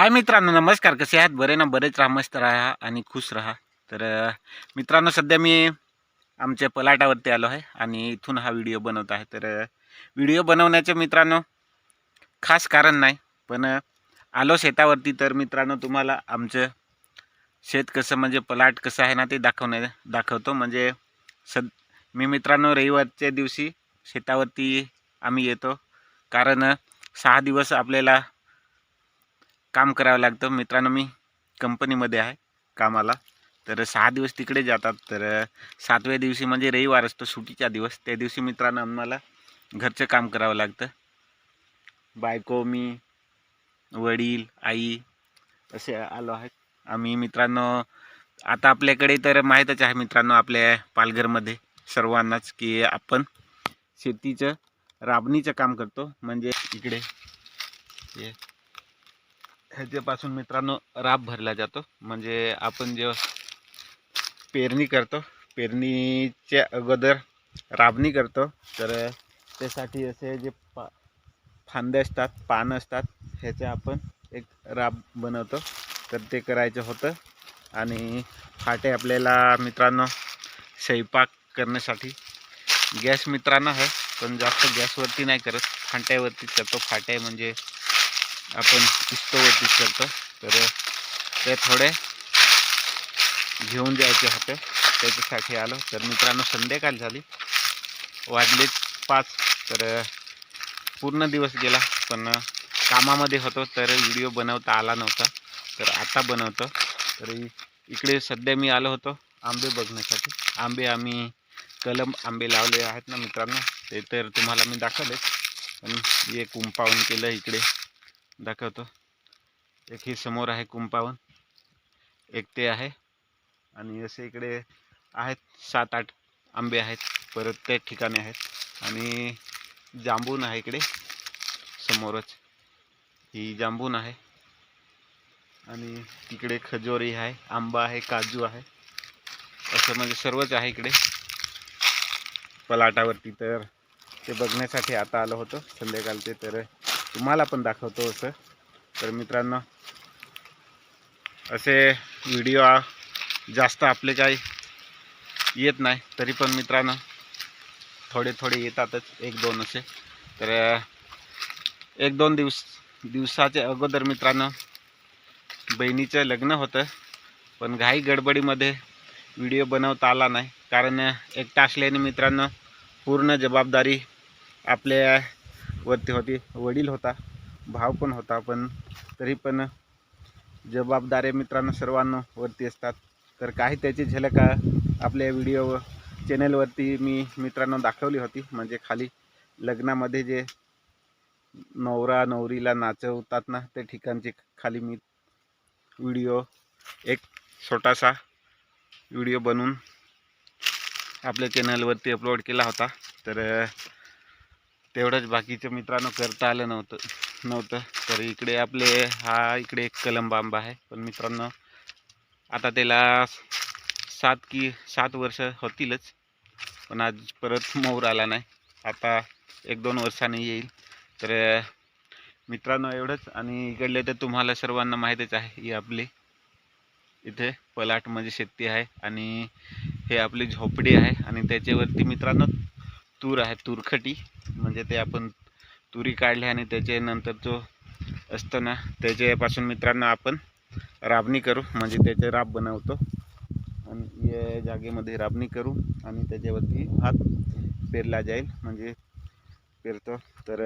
हाय मित्रांनो नमस्कार. कसे आहात? बरे ना? बरेच राहा मस्त राहा आणि खुश राहा. तर मित्रांनो सध्या मी आमच्या पलाटावरती आलो आहे आणि इथून हा व्हिडिओ बनवत आहे. तर व्हिडिओ बनवण्याचे मित्रांनो खास कारण नाही पण आलो शेतावरती. तर मित्रांनो तुम्हाला आमचं शेत कसं म्हणजे पलाट कसं आहे ना ते दाखवण्या दाखवतो. म्हणजे सद मी मित्रांनो रविवारच्या दिवशी शेतावरती आम्ही येतो. कारण सहा दिवस आपल्याला काम करावं लागतं. मित्रांनो मी कंपनीमध्ये आहे कामाला. तर सहा दिवस तिकडे जातात. तर सातव्या दिवशी म्हणजे रविवार असतो सुटीचा दिवस. त्या दिवशी मित्रांनो आम्हाला घरचं काम करावं लागतं. बायको मी वडील आई असे आलो आहेत आम्ही मित्रांनो आता आपल्याकडे तर माहीतच आहे मित्रांनो आपल्या पालघरमध्ये सर्वांनाच की आपण शेतीचं राबणीचं काम करतो. म्हणजे इकडे हे. ह्याच्यापासून मित्रांनो राब भरला जातो. म्हणजे आपण जेव्हा पेरणी करतो पेरणीच्या अगोदर राबणी करतो तर त्यासाठी असे जे पा फांदे असतात पानं असतात ह्याचे आपण एक राब बनवतो. तर ते करायचं होतं. आणि फाटे आपल्याला मित्रांनो स्वयंपाक करण्यासाठी गॅस मित्रांनो आहे पण जास्त गॅसवरती नाही करत. फाट्यावरती करतो फाटे म्हणजे आपण इस्तोवरतीच करतो तर ते थोडे घेऊन जायचे होते. त्याच्यासाठी आलो. तर मित्रांनो संध्याकाळ झाली. वाजलेच पाच. तर पूर्ण दिवस गेला. पण कामामध्ये होतो. तर व्हिडिओ बनवता आला नव्हता. तर आता बनवतो. तर इकडे सध्या मी आलो होतो आंबे बघण्यासाठी. आंबे आम्ही कलम आंबे लावले आहेत ना मित्रांनो? ते तर तुम्हाला मी दाखवलेच. पण एक कुंपावून केलं इकडे. दाखवतो. एक ही समोर आहे कुंपावन. एक ते आहे. आणि असे इकडे आहेत सात आठ आंबे आहेत. परत त्या ठिकाणी आहेत. आणि जांबून आहे इकडे. समोरच ही जांबून आहे. आणि तिकडे खजोरी आहे आंबा आहे काजू आहे. असं म्हणजे सर्वच आहे इकडे. पलाटावरती तर ते बघण्यासाठी आता आलं होतं. संध्याकाळचे तर तुम्हाला पण दाखवतो असं. तर मित्रांनो असे व्हिडिओ जास्त आपले काही येत नाही तरी पण मित्रांनो थोडे थोडे येतातच एक दोन असे. तर एक दोन दिवस दिवसाच्या अगोदर मित्रांनो बहिणीचं लग्न होतं पण घाई गडबडीमध्ये व्हिडिओ बनवता आला नाही. कारण एकटा असल्याने मित्रांनो पूर्ण जबाबदारी आपल्या वरती होती. वडील होता. भाव पण होता पण तरी पण जबाबदाऱ्या मित्रांनो सर्वांना वरती असतात. तर काही त्याची झलक आपल्या व्हिडिओ चॅनलवरती मी मित्रांनो दाखवली होती. म्हणजे खाली लग्नामध्ये जे नवरा नवरीला नाचवतात ना त्या ठिकाणची खाली मी व्हिडिओ एक छोटासा व्हिडिओ बनवून आपल्या चॅनलवरती अपलोड केला होता. तर तेवढंच बाकीचं मित्रांनो करता आलं नव्हतं नव्हतं. तर इकडे आपले हा इकडे एक कलंब आंबा आहे. पण मित्रांनो आता त्याला सात की सात वर्ष होतीलच. पण आज परत मोर आला नाही. आता एक दोन वर्षांनी येईल. तर मित्रांनो एवढंच. आणि इकडले तर तुम्हाला सर्वांना माहीतच आहे ही आपली इथे पलाट म्हणजे शेती आहे. आणि हे आपली झोपडी आहे. आणि त्याच्यावरती मित्रांनो तूर आहे तुरखटी म्हणजे ते आपण तुरी काढले आणि त्याच्यानंतर जो असतो ना त्याच्यापासून मित्रांनो आपण राबणी करू. म्हणजे त्याचे राब बनवतो. आणि या जागेमध्ये राबणी करू आणि त्याच्यावरती भात पेरला जाईल. म्हणजे पेरतो. तर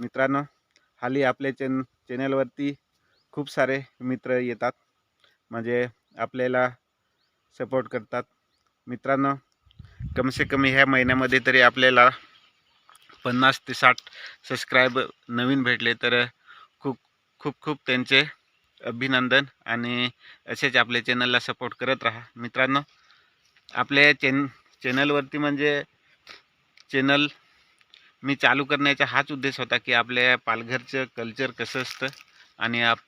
मित्रांनो हाली आपल्या चॅन चॅनलवरती खूप सारे मित्र येतात. म्हणजे आपल्याला सपोर्ट करतात. मित्रांनो कमसे कमी ह्या महिन्यामध्ये तरी आपल्याला पन्नास ते साठ सबस्क्राईब नवीन भेटले तर खूप खूप खूप त्यांचे अभिनंदन आणि असेच आपल्या चॅनलला सपोर्ट करत राहा. मित्रांनो आपल्या चॅन चॅनलवरती म्हणजे चॅनल मी चालू करण्याचा हाच उद्देश होता की आपल्या पालघरचं कल्चर कसं असतं आणि आप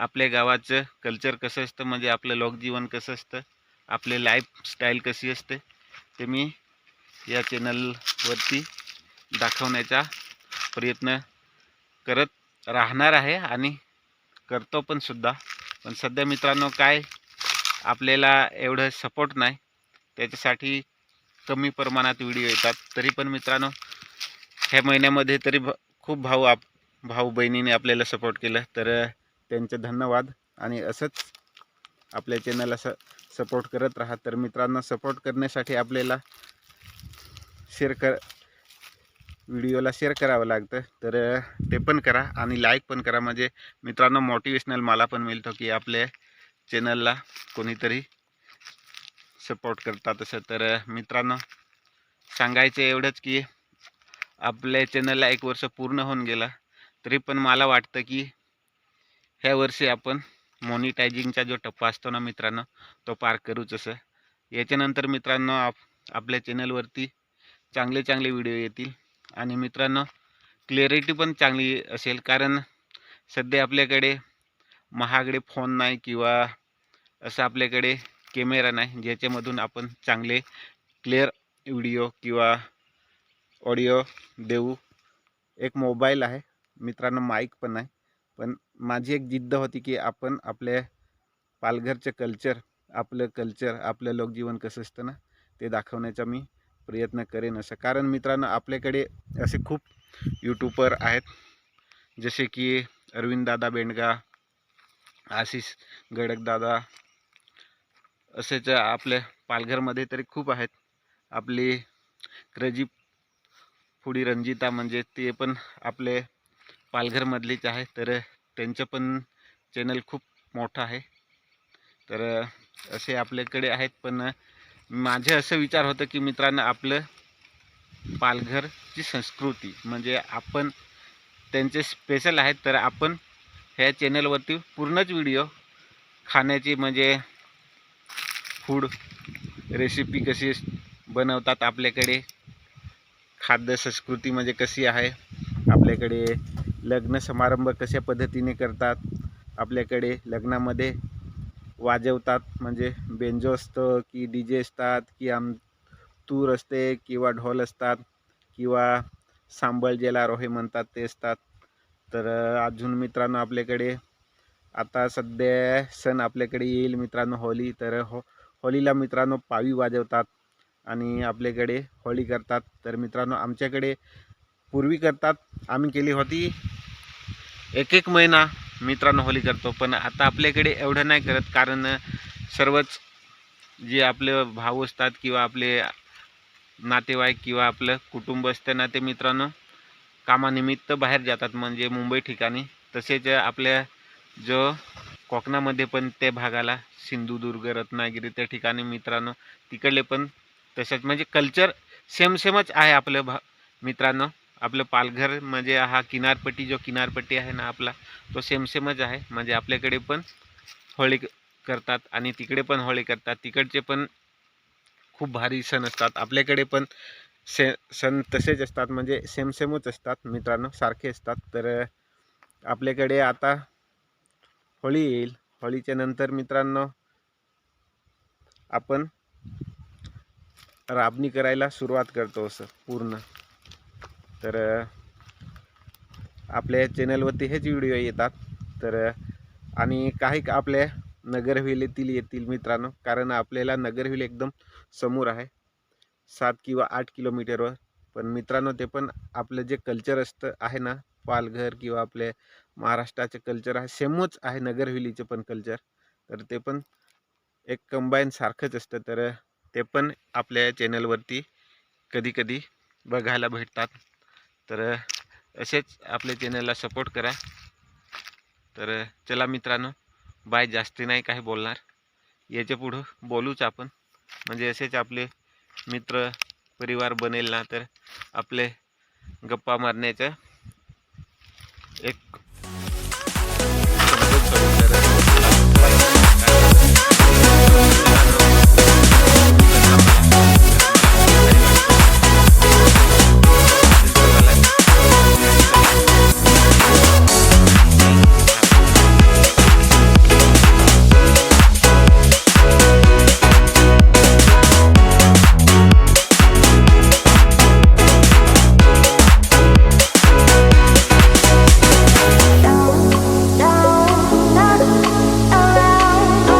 आपल्या गावाचं कल्चर कसं असतं म्हणजे आपलं लोकजीवन कसं असतं आपले लाईफस्टाईल कशी असते ते मी या चॅनलवरती दाखवण्याचा प्रयत्न करत राहणार आहे आणि करतो पण सुद्धा. पण सध्या मित्रांनो काय आपल्याला एवढं सपोर्ट नाही. त्याच्यासाठी कमी प्रमाणात व्हिडिओ येतात. तरी पण मित्रांनो ह्या महिन्यामध्ये तरी भ खूप भाऊ आप भाऊ बहिणीने आपल्याला सपोर्ट केलं. तर त्यांचे धन्यवाद. आणि असंच आपल्या चॅनलला स सपोर्ट करत राहा. तर मित्रांनो सपोर्ट करण्यासाठी आपल्याला शेअर कर व्हिडिओला शेअर करावं लागतं. तर ते पण करा आणि लाईक पण करा. म्हणजे मित्रांनो मोटिवेशनल मला पण मिळतो की आपल्या चॅनलला कोणीतरी सपोर्ट करतात तसं तर मित्रांनो सांगायचं एवढंच की आपल्या चॅनलला एक वर्ष पूर्ण होऊन गेला. तरी पण मला वाटतं की ह्या वर्षी आपण मॉनिटायझिंगचा जो टप्पा असतो ना मित्रांनो तो पार करूच असं. याच्यानंतर मित्रांनो आप आपल्या चॅनलवरती चांगले चांगले व्हिडिओ येतील. आणि मित्रांनो क्लिअरिटी पण चांगली असेल. कारण सध्या आपल्याकडे महागडे फोन नाही किंवा असं आपल्याकडे कॅमेरा नाही ज्याच्यामधून आपण चांगले क्लिअर व्हिडिओ किंवा ऑडिओ देऊ. एक मोबाईल आहे. मित्रांनो माईक पण आहे. पण माझी एक जिद्द होती की आपण आपल्या पालघरचं कल्चर आपलं कल्चर आपलं लोकजीवन कसं असतं ना ते दाखवण्याचा मी प्रयत्न करेन असं. कारण मित्रांनो आपल्याकडे असे खूप यूट्यूबर आहेत. जसे की अरविंददादा बेंडगा आशिष गडकदादा असेच आपल्या पालघरमध्ये तरी खूप आहेत. आपली क्रजी फुडी रंजिता म्हणजे ते पण आपले पालघरमधलीच आहे. तर त्यांचं पण चॅनल खूप मोठं आहे. तर असे आपल्याकडे आहेत. पण माझे असं विचार होतं की मित्रांनो आपलं पालघरची संस्कृती म्हणजे आपण त्यांचे स्पेशल आहेत. तर आपण ह्या चॅनलवरती पूर्णच व्हिडिओ खाण्याची म्हणजे फूड रेसिपी कशी बनवतात आपल्याकडे खाद्य संस्कृती म्हणजे कशी आहे आपल्याकडे लग्न समारंभ कशा पद्धतीने करतात आपल्याकडे लग्नामध्ये वाजवतात म्हणजे बेंजो असतं की डी जे असतात की आम तूर असते किंवा ढोल असतात किंवा सांबळ ज्याला रोहे म्हणतात ते असतात. तर अजून मित्रांनो आपल्याकडे आता सध्या सण आपल्याकडे येईल मित्रांनो होली. तर हो होलीला मित्रांनो पावी वाजवतात आणि आपल्याकडे होळी करतात. तर मित्रांनो आमच्याकडे पूर्वी करतात आम्ही केली होती एक एक महिना मित्रांनो होली करतो पण आता आपल्याकडे एवढं नाही करत कारण सर्वच जे आपले भाऊ असतात किंवा आपले नातेवाईक किंवा आपलं कुटुंब असतं ना ते मित्रांनो कामानिमित्त बाहेर जातात म्हणजे मुंबई ठिकाणी. तसेच आपल्या जो कोकणामध्ये पण त्या भागाला सिंधुदुर्ग रत्नागिरी त्या ठिकाणी मित्रांनो तिकडले पण तसेच म्हणजे कल्चर सेम सेमच आहे आपलं भा मित्रांनो. आपलं पालघर म्हणजे हा किनारपट्टी जो किनारपट्टी आहे ना आपला तो सेम सेमच आहे. म्हणजे आपल्याकडे पण होळी करतात आणि तिकडे पण होळी करतात. तिकडचे पण खूप भारी सण असतात. आपल्याकडे पण से सण तसेच असतात. म्हणजे सेम सेमच असतात मित्रांनो. सारखे असतात. तर आपल्याकडे आता होळी येईल. होळीच्या नंतर मित्रांनो आपण राबणी करायला सुरुवात करतो असं पूर्ण. तर आपल्या चॅनलवरती हेच व्हिडिओ येतात. तर आणि काही आपल्या नगरविलेतील येतील मित्रांनो कारण आपल्याला नगरविले एकदम समोर आहे. सात किंवा आठ किलोमीटरवर. पण मित्रांनो ते पण आपलं जे कल्चर असतं आहे ना पालघर किंवा आपले महाराष्ट्राचे कल्चर आहे सेमच आहे नगरविलीचं पण कल्चर तर ते पण एक कंबाईन सारखंच असतं. तर ते पण आपल्या चॅनलवरती कधी कधी बघायला भेटतात. तर असेच आपल्या चॅनलला सपोर्ट करा. तर चला मित्रांनो बाय जास्ती नाही काही बोलणार. याच्या पुढं बोलूच आपण. म्हणजे असेच आपले मित्र परिवार बनेल ना तर आपले गप्पा मारण्याचं एक